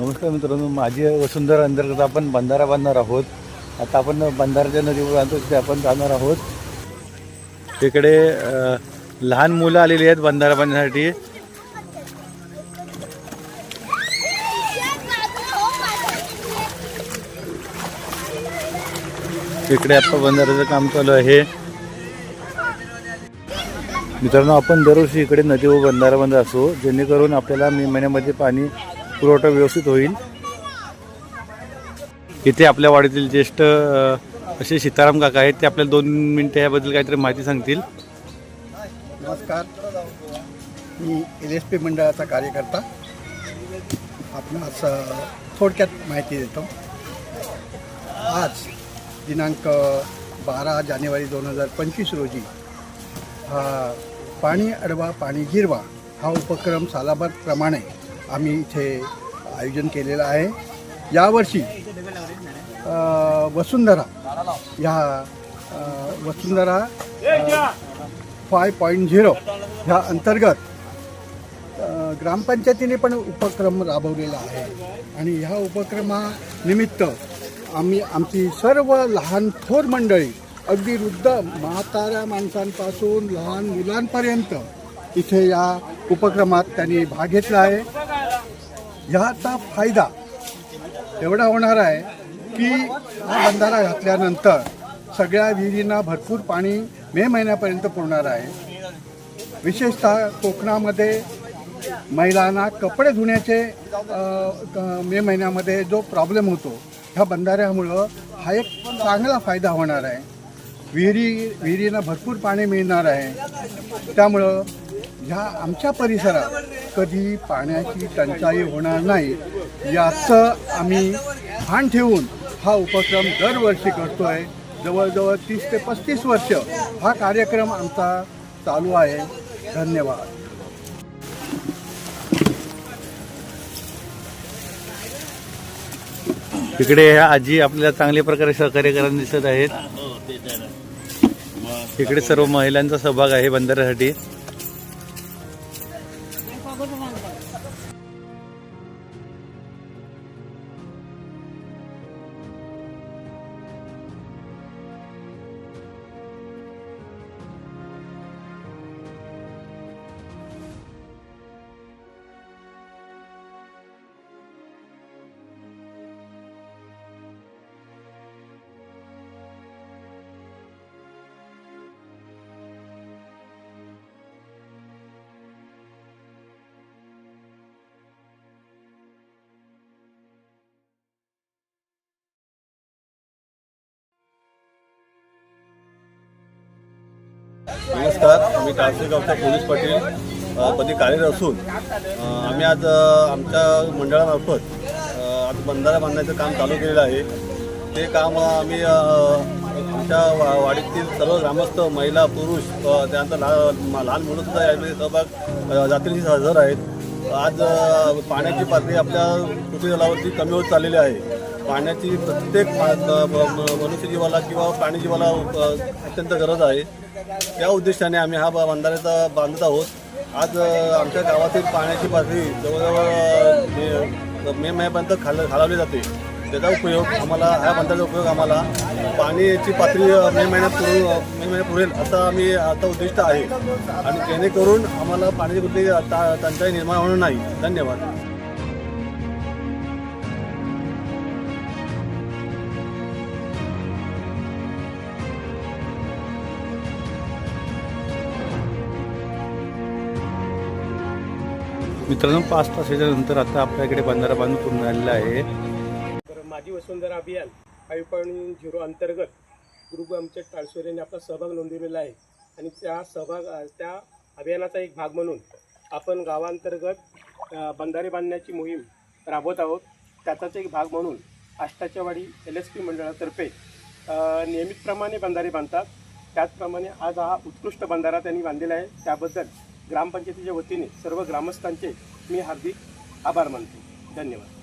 नमस्कार मित्रांनो माझी वसुंधरा अंतर्गत आपण बंधारा बांधणार आहोत. आता आपण बंधाराच्या नदीवर जातो तिथे आपण जाणार आहोत. तिकडे लहान मुलं आलेली आहेत बंधारा बांधण्यासाठी. तिकडे आपण बंधाराचं काम चालू आहे. मित्रांनो आपण दरवर्षी इकडे नदीवर बंधारा बांधत असो जेणेकरून आपल्याला मे महिन्यामध्ये पाणी पुरवठा व्यवस्थित होईल. इथे आपल्या वाडीतील ज्येष्ठ असे सीताराम काका आहेत ते आपल्याला दोन मिनटं याबद्दल काहीतरी माहिती सांगतील. नमस्कार. मी एल एस पी मंडळाचा कार्यकर्ता. आपणास थोडक्यात माहिती देतो. आज दिनांक बारा जानेवारी दोन हजार पंचवीस रोजी हा पाणी अडवा पाणी जिरवा हा उपक्रम सालाबादप्रमाणे आम्ही इथे आयोजन केलेलं आहे. यावर्षी वसुंधरा ह्या वसुंधरा फाय पॉईंट झिरो ह्या अंतर्गत ग्रामपंचायतीने पण उपक्रम राबवलेला आहे. आणि ह्या उपक्रमानिमित्त आम्ही आमची सर्व लहान थोर मंडळी अगदी वृद्ध म्हाताऱ्या माणसांपासून लहान मुलांपर्यंत इथे या उपक्रमात त्यांनी भाग घेतला आहे. ह्याचा फायदा एवढा होणार आहे की हा बंधारा घातल्यानंतर सगळ्या विहिरींना भरपूर पाणी मे महिन्यापर्यंत पुरणार आहे. विशेषतः कोकणामध्ये महिलांना कपडे धुण्याचे मे महिन्यामध्ये जो प्रॉब्लेम होतो ह्या बंधाऱ्यामुळं हा एक चांगला फायदा होणार आहे. विहिरी विहिरींना भरपूर पाणी मिळणार आहे. त्यामुळं ह्या आमच्या परिसरात कधी पाण्याची टंचाई होणार नाही याचं आम्ही भान ठेवून हा उपक्रम दरवर्षी करतो आहे जवळजवळ तीस ते पस्तीस वर्ष हा कार्यक्रम आमचा चालू आहे. धन्यवाद. तिकडे ह्या आजी आपल्याला चांगल्या प्रकारे सहकार्य करताना दिसत आहेत. इकडे सर्व महिलांचा सहभाग आहे बंधाऱ्यासाठी नमस्कार मी टाळसेगावचा पोलीस पाटील पदी कार्यरत असून आम्ही आज आमच्या मंडळामार्फत आज बंधारा बांधण्याचं काम चालू केलेलं आहे. ते काम आम्ही आमच्या वा वाडीतील सर्व ग्रामस्थ महिला पुरुष त्यानंतर लहान लहान मुलंसुद्धा यामध्ये सहभाग अ, हजर आहेत. आज पाण्याची पातळी आपल्या पृथ्वी तलावरती कमी होत चाललेली आहे. पाण्याची प्रत्येक मनुष्यजीवाला किंवा प्राणीजीवाला अत्यंत गरज आहे. त्या उद्देशाने आम्ही हा ब- बंधाऱ्याचा बांधत आहोत. आज आमच्या गावातील पाण्याची पातळी जवळजवळ मे मे महिन्यापर्यंत खाल खालावली जाते. त्याचा उपयोग आम्हाला ह्या बंधाऱ्याचा उपयोग आम्हाला पाण्याची पातळी मे महिन्यात पुरू मे महिन्यात पुरेल असा आम्ही आता उद्दिष्ट आहे. आणि जेणेकरून आम्हाला पाण्याची कुठली ता- टंचाई निर्माण होणार नाही. धन्यवाद. मित्रांनो पाच तासाच्या नंतर आता आपल्याकडे बंधारा बांधून पूर्ण झालेला आहे. तर Majhi Vasundhara Abhiyan five point zero अंतर्गत गुरुग्रामच्या टाळसोऱ्याने आपला सहभाग नोंदवलेला आहे. आणि त्या सहभाग त्या अभियानाचा एक भाग म्हणून आपण गावांतर्गत बंधारे बांधण्याची मोहीम राबवत आहोत. त्याचाच एक भाग म्हणून आष्टाच्या वाडी एल एस पी मंडळातर्फे नियमितप्रमाणे बंधारे बांधतात. त्याचप्रमाणे आज हा उत्कृष्ट बंधारा त्यांनी बांधलेला आहे. त्याबद्दल ग्रामपंचायतीच्या वतीने सर्व ग्रामस्थांचे मी हार्दिक आभार मानतो. धन्यवाद.